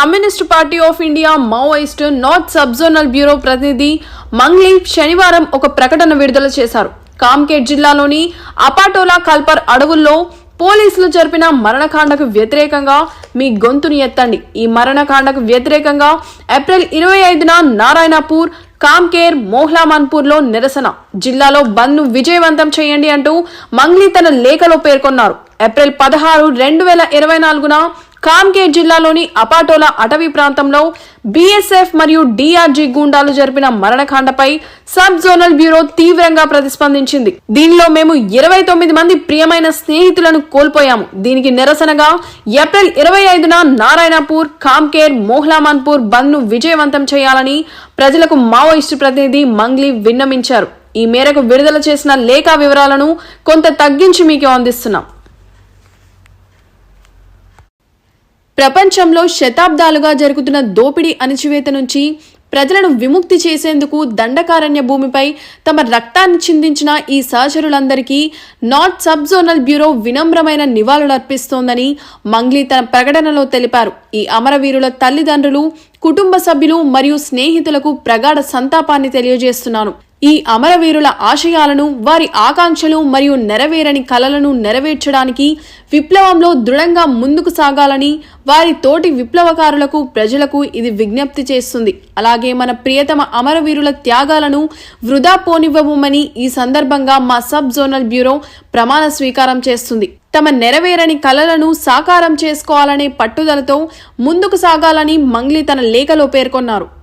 Communist party of India Maoist north subzonal bureau ప్రతినిధి మంగ్లీ శనివారం ఒక ప్రకటన విడుదల చేశారు. కామ్కేట్ జిల్లాలోని అపాటోలా కల్పర్ అడవుల్లో పోలీసులు జరిపిన మరణకాండకు వ్యతిరేకంగా మీ గొంతుని ఎత్తండి. ఈ మరణకాండకు వ్యతిరేకంగా ఏప్రిల్ ఇరవై ఐదున నారాయణపూర్ కామ్కేర్ మోహ్లామాన్పూర్లో నిరసన. జిల్లాలో బంద్ను విజయవంతం చేయండి అంటూ మంగ్లీ తన లేఖలో పేర్కొన్నారు. ఏప్రిల్ పదహారు రెండు వేల ఇరవై నాలుగున కామ్కేర్ జిల్లాలోని అపాటోల అటవీ ప్రాంతంలో బీఎస్ఎఫ్ మరియు డిఆర్జీ గూండాలు జరిపిన మరణకాండపై సబ్ జోనల్ బ్యూరో తీవ్రంగా ప్రతిస్పందించింది. దీనిలో మేము ఇరవై తొమ్మిది మంది ప్రియమైన స్నేహితులను కోల్పోయాము. దీనికి నిరసనగా ఏప్రిల్ ఇరవై ఐదున నారాయణపూర్ కామ్కేర్ మోహ్లామాన్పూర్ బంద్ను విజయవంతం చేయాలని ప్రజలకు మావోయిస్టు ప్రతినిధి మంగ్లీ విన్నమించారు ఈ మేరకు విడుదల చేసిన లేఖా వివరాలను కొంత తగ్గించి మీకు అందిస్తున్నాం. ప్రపంచంలో శతాబ్దాలుగా జరుగుతున్న దోపిడీ అణిచివేత నుంచి ప్రజలను విముక్తి చేసేందుకు దండకారణ్య భూమిపై తమ రక్తాన్ని చిందించిన ఈ సహచరులందరికీ నార్త్ సబ్ జోనల్ బ్యూరో వినమ్రమైన నివాళులర్పిస్తోందని మంగ్లీ తన ప్రకటనలో తెలిపారు. ఈ అమరవీరుల తల్లిదండ్రులు కుటుంబ సభ్యులు మరియు స్నేహితులకు ప్రగాఢ సంతాపాన్ని తెలియజేస్తున్నాను. ఈ అమరవీరుల ఆశయాలను వారి ఆకాంక్షలు మరియు నెరవేరని కలలను నెరవేర్చడానికి విప్లవంలో దృఢంగా ముందుకు సాగాలని వారి తోటి విప్లవకారులకు ప్రజలకు ఇది విజ్ఞప్తి చేస్తుంది. అలాగే మన ప్రియతమ అమరవీరుల త్యాగాలను వృధా పోనివ్వమని ఈ సందర్భంగా మా సబ్ జోనల్ బ్యూరో ప్రమాణ స్వీకారం చేస్తుంది. తమ నెరవేరని కలలను సాకారం చేసుకోవాలనే పట్టుదలతో ముందుకు సాగాలని మంగ్లీ తన లేఖలో పేర్కొన్నారు.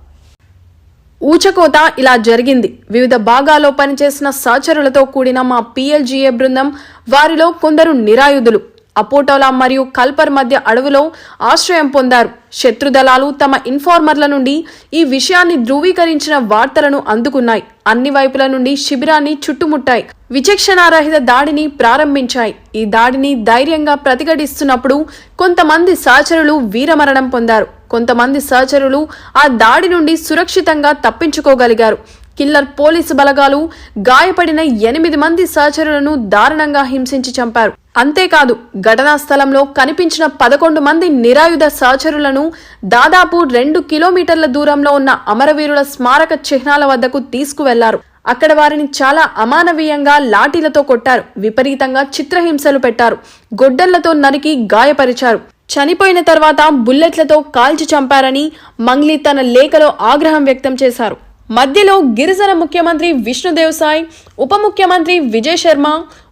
ఊచకోత ఇలా జరిగింది. వివిధ భాగాల్లో పనిచేసిన సహచరులతో కూడిన మా పిఎల్జీఏ బృందం వారిలో కొందరు నిరాయుధులు. అపోటోలా మరియు కల్పర్ మధ్య అడవిలో ఆశ్రయం పొందారు. శత్రుదళాలు తమ ఇన్ఫార్మర్ల నుండి ఈ విషయాన్ని ధృవీకరించిన వార్తలను అందుకున్నాయి. అన్ని వైపుల నుండి శిబిరాన్ని చుట్టుముట్టాయి. విచక్షణారహిత దాడిని ప్రారంభించాయి. ఈ దాడిని ధైర్యంగా ప్రతిఘటిస్తున్నప్పుడు కొంతమంది సహచరులు వీరమరణం పొందారు. కొంతమంది సహచరులు ఆ దాడి నుండి సురక్షితంగా తప్పించుకోగలిగారు. కిల్లర్ పోలీసు బలగాలు గాయపడిన ఎనిమిది మంది సహచరులను దారుణంగా హింసించి చంపారు. అంతేకాదు ఘటనా స్థలంలో కనిపించిన పదకొండు మంది నిరాయుధ సహచరులను దాదాపు రెండు కిలోమీటర్ల దూరంలో ఉన్న అమరవీరుల స్మారక చిహ్నాల వద్దకు తీసుకువెళ్ళారు. అక్కడ వారిని చాలా అమానవీయంగా లాఠీలతో కొట్టారు. విపరీతంగా చిత్రహింసలు పెట్టారు. గొడ్డళ్ళతో నరికి గాయపరిచారు. చనిపోయిన తర్వాత బుల్లెట్లతో కాల్చి చంపారని మంగ్లీ తన లేఖలో ఆగ్రహం వ్యక్తం చేశారు. మధ్యలో గిరిజన ముఖ్యమంత్రి విష్ణుదేవ్ సాయ్ ఉప ముఖ్యమంత్రి విజయ్ శర్మ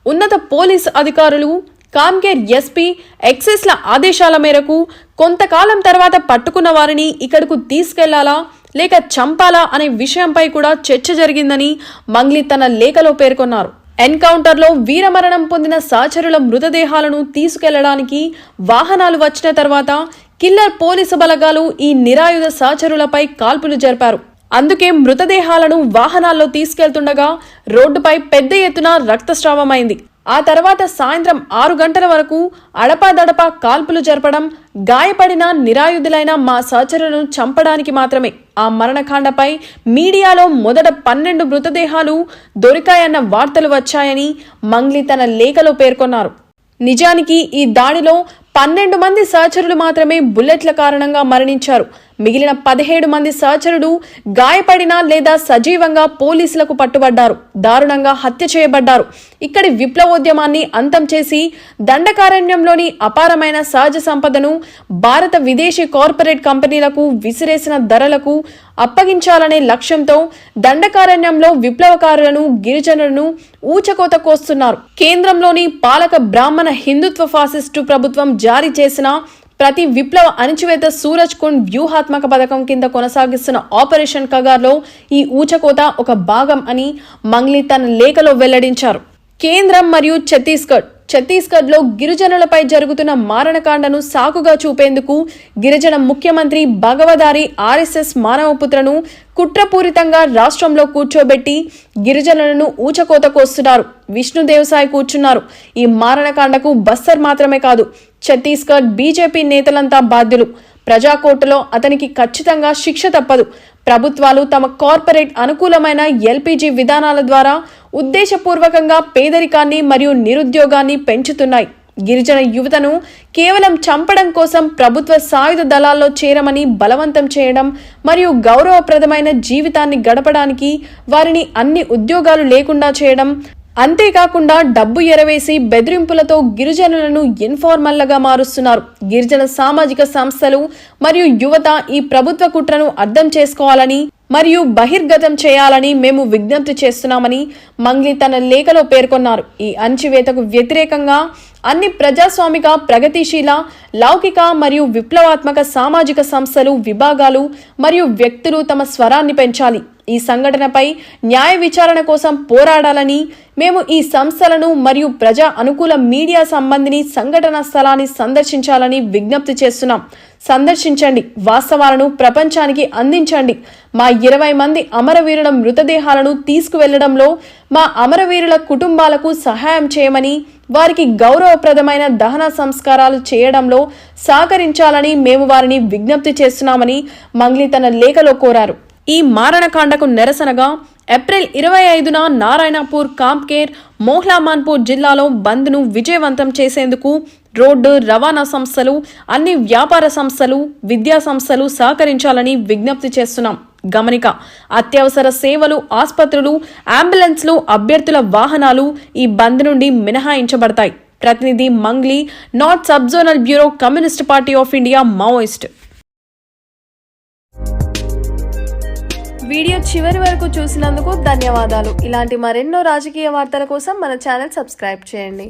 ఉన్నత పోలీస్ అధికారులు కామ్కేర్ ఎస్పీ ఎక్సెస్ల ఆదేశాల మేరకు కొంతకాలం తర్వాత పట్టుకున్న వారిని ఇక్కడకు తీసుకెళ్ళాలా లేక చంపాలా అనే విషయంపై కూడా చర్చ జరిగిందని మంగ్లీ తన లేఖలో పేర్కొన్నారు. ఎన్కౌంటర్లో వీరమరణం పొందిన సహచరుల మృతదేహాలను తీసుకెళ్ళడానికి వాహనాలు వచ్చిన తర్వాత కిల్లర్ పోలీసు బలగాలు ఈ నిరాయుధ సహచరులపై కాల్పులు జరిపారు. అందుకే మృతదేహాలను వాహనాల్లో తీసుకెళ్తుండగా రోడ్డుపై పెద్ద ఎత్తున రక్తస్రావమైంది. ఆ తర్వాత సాయంత్రం ఆరు గంటల వరకు అడపాదడపా కాల్పులు జరపడం గాయపడిన నిరాయుధులైన మా సహచరులను చంపడానికి మాత్రమే. ఆ మరణకాండపై మీడియాలో మొదట పన్నెండు మృతదేహాలు దొరికాయన్న వార్తలు వచ్చాయని మంగ్లీ తన లేఖలో పేర్కొన్నారు. నిజానికి ఈ దాడిలో పన్నెండు మంది సహచరులు మాత్రమే బుల్లెట్ల కారణంగా మరణించారు. మిగిలిన పదిహేడు మంది సహచరుడు గాయపడిన లేదా సజీవంగా పోలీసులకు పట్టుబడ్డారు. దారుణంగా హత్య చేయబడ్డారు. ఇక్కడి విప్లవోద్యమాన్ని అంతం చేసి దండకారణ్యంలోని అపారమైన సహజ సంపదను భారత విదేశీ కార్పొరేట్ కంపెనీలకు విసిరేసిన ధరలకు అప్పగించాలనే లక్ష్యంతో దండకారణ్యంలో విప్లవకారులను గిరిజనులను ఊచకోత కోస్తున్నారు. కేంద్రంలోని పాలక బ్రాహ్మణ హిందుత్వ ఫాసిస్టు ప్రభుత్వం జారీ చేసిన ప్రతి విప్లవ అణిచివేత సూరజ్ కుండ్ వ్యూహాత్మక పథకం కింద కొనసాగిస్తున్న ఆపరేషన్ కగార్లో ఈ ఊచకోత ఒక భాగం అని మంగ్లీ తన లేఖలో వెల్లడించారు. కేంద్రం మరియు ఛత్తీస్గఢ్ ఛత్తీస్గఢ్లో గిరిజనులపై జరుగుతున్న మారణకాండను సాకుగా చూపేందుకు గిరిజన ముఖ్యమంత్రి భగవదారి ఆర్ఎస్ఎస్ మానవపుత్రను కుట్రపూరితంగా రాష్ట్రంలో కూర్చోబెట్టి గిరిజనులను ఊచకోత కోస్తున్నారు. విష్ణుదేవ్ కూర్చున్నారు. ఈ మారణకాండకు బస్తర్ మాత్రమే కాదు ఛత్తీస్గఢ్ బీజేపీ నేతలంతా బాధ్యులు. ప్రజాకోర్టులో అతనికి ఖచ్చితంగా శిక్ష తప్పదు. ప్రభుత్వాలు తమ కార్పొరేట్ అనుకూలమైన ఎల్పీజీ విధానాల ద్వారా ఉద్దేశపూర్వకంగా పేదరికాన్ని మరియు నిరుద్యోగాన్ని పెంచుతున్నాయి. గిరిజన యువతను కేవలం చంపడం కోసం ప్రభుత్వ సాయుధ దళాల్లో చేరమని బలవంతం చేయడం మరియు గౌరవప్రదమైన జీవితాన్ని గడపడానికి వారిని అన్ని ఉద్యోగాలు లేకుండా చేయడం అంతేకాకుండా డబ్బు ఎరవేసి బెదిరింపులతో గిరిజనులను ఇన్ఫార్మల్లగా మారుస్తున్నారు. గిరిజన సామాజిక సంస్థలు మరియు యువత ఈ ప్రభుత్వ కుట్రను అర్థం చేసుకోవాలని మరియు బహిర్గతం చేయాలని మేము విజ్ఞప్తి చేస్తున్నామని మంగ్లీ తన లేఖలో పేర్కొన్నారు. ఈ అణచివేతకు వ్యతిరేకంగా అన్ని ప్రజాస్వామిక ప్రగతిశీల లౌకిక మరియు విప్లవాత్మక సామాజిక సంస్థలు విభాగాలు మరియు వ్యక్తులు తమ స్వరాన్ని పెంచాలి. ఈ సంఘటనపై న్యాయ విచారణ కోసం పోరాడాలని మేము ఈ సంస్థలను మరియు ప్రజా అనుకూల మీడియా సంబంధిని సంఘటన స్థలాన్ని సందర్శించాలని విజ్ఞప్తి చేస్తున్నాం. సందర్శించండి. వాస్తవాలను ప్రపంచానికి అందించండి. మా ఇరవై మంది అమరవీరుల మృతదేహాలను తీసుకువెళ్ళడంలో మా అమరవీరుల కుటుంబాలకు సహాయం చేయమని వారికి గౌరవప్రదమైన దహన సంస్కారాలు చేయడంలో సహకరించాలని మేము వారిని విజ్ఞప్తి చేస్తున్నామని మంగ్లీ తన లేఖలో కోరారు. ఈ మారణకాండకు నిరసనగా ఏప్రిల్ ఇరవై ఐదున నారాయణపూర్ కాంప్కేర్ మోహ్లామాన్పూర్ జిల్లాలో బంద్ను విజయవంతం చేసేందుకు రోడ్డు రవాణా సంస్థలు అన్ని వ్యాపార సంస్థలు విద్యా సంస్థలు సహకరించాలని విజ్ఞప్తి చేస్తున్నాం. గమనిక. అత్యవసర సేవలు ఆసుపత్రులు అంబులెన్స్లు అభ్యర్థుల వాహనాలు ఈ బంద్ నుండి మినహాయించబడతాయి. ప్రతినిధి Mangli north subzonal bureau communist party of India Maoist. Video చివరి వరకు చూసినందుకు ధన్యవాదాలు. ఇలాంటి మరెన్నో రాజకీయ వార్తల కోసం మన ఛానల్ సబ్స్క్రైబ్ చేయండి.